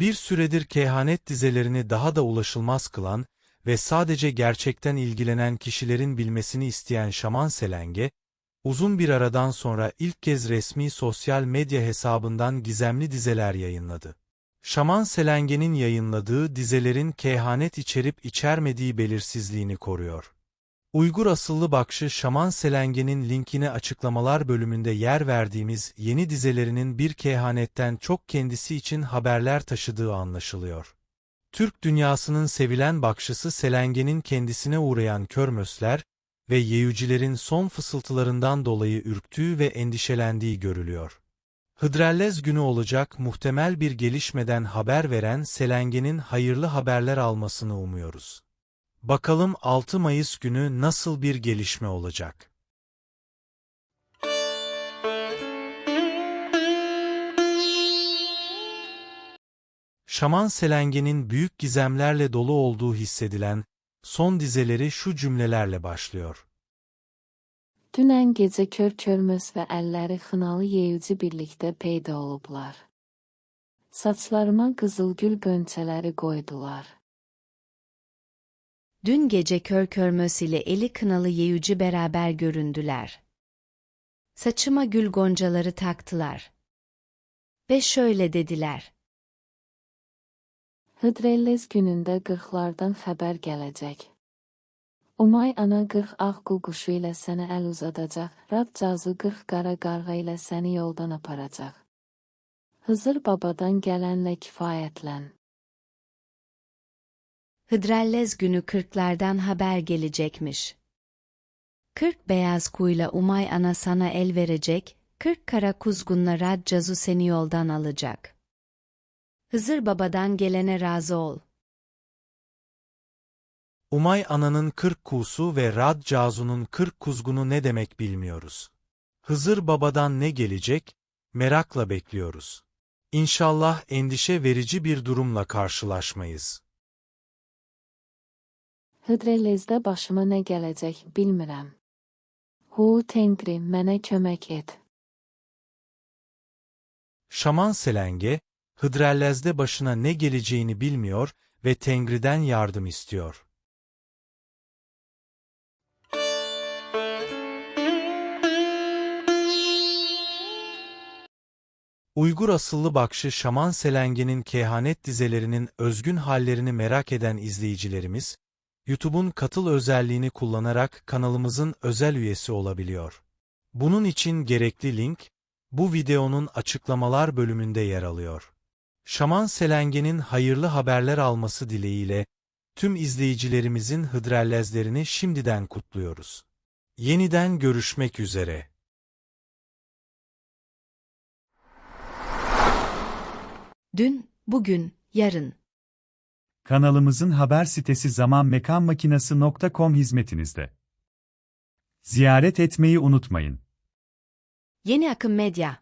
Bir süredir kehanet dizelerini daha da ulaşılmaz kılan ve sadece gerçekten ilgilenen kişilerin bilmesini isteyen Şaman Selenge, uzun bir aradan sonra ilk kez resmi sosyal medya hesabından gizemli dizeler yayınladı. Şaman Selenge'nin yayınladığı dizelerin kehanet içerip içermediği belirsizliğini koruyor. Uygur asıllı bakşı Şaman Selenge'nin linkini açıklamalar bölümünde yer verdiğimiz yeni dizelerinin bir kehanetten çok kendisi için haberler taşıdığı anlaşılıyor. Türk dünyasının sevilen bakşısı Selenge'nin kendisine uğrayan körmösler ve yeyücilerin son fısıltılarından dolayı ürktüğü ve endişelendiği görülüyor. Hıdrellez günü olacak muhtemel bir gelişmeden haber veren Selenge'nin hayırlı haberler almasını umuyoruz. Bakalım 6 Mayıs günü nasıl bir gelişme olacak? Şaman Selenge'nin büyük gizemlerle dolu olduğu hissedilen son dizeleri şu cümlelerle başlıyor. Dünən gecə kör-körmöz və əlləri xınalı yeyucu birlikdə peyda olublar. Saçlarıma qızılgül gönçələri qoydular. Dün gece kör körmös ile eli kınalı yeyucu beraber göründüler. Saçıma gül goncaları taktılar. Ve şöyle dediler. Hıdrellez günündə qırxlardan xəbər gələcək. Umay ana qırx ağ qul quşu ilə sənə əl uzadacaq, Rab cazu qırx qara qarğa ilə səni yoldan aparacaq. Hızır babadan gələnlə kifayətlən. Hıdrellez günü kırklardan haber gelecekmiş. Kırk beyaz kuyla Umay ana sana el verecek, kırk kara kuzgunla Radcazu seni yoldan alacak. Hızır babadan gelene razı ol. Umay Ana'nın kırk kusu ve Rad Cazu'nun kırk kuzgunu ne demek bilmiyoruz. Hızır Baba'dan ne gelecek? Merakla bekliyoruz. İnşallah endişe verici bir durumla karşılaşmayız. Hıdrellezdə başıma nə gələcək bilmirəm. Hu Tengri mənə kömək et. Şaman Selenge, Hıdrellez'de başına ne geleceğini bilmiyor ve Tengri'den yardım istiyor. Uygur asıllı bakşı Şaman Selenge'nin kehanet dizelerinin özgün hallerini merak eden izleyicilerimiz, YouTube'un katıl özelliğini kullanarak kanalımızın özel üyesi olabiliyor. Bunun için gerekli link, bu videonun açıklamalar bölümünde yer alıyor. Şaman Selenge'nin hayırlı haberler alması dileğiyle, tüm izleyicilerimizin hıdrellezlerini şimdiden kutluyoruz. Yeniden görüşmek üzere. Dün, bugün, yarın. Kanalımızın haber sitesi zamanmekanmakinası.com hizmetinizde. Ziyaret etmeyi unutmayın. Yeni Akım Medya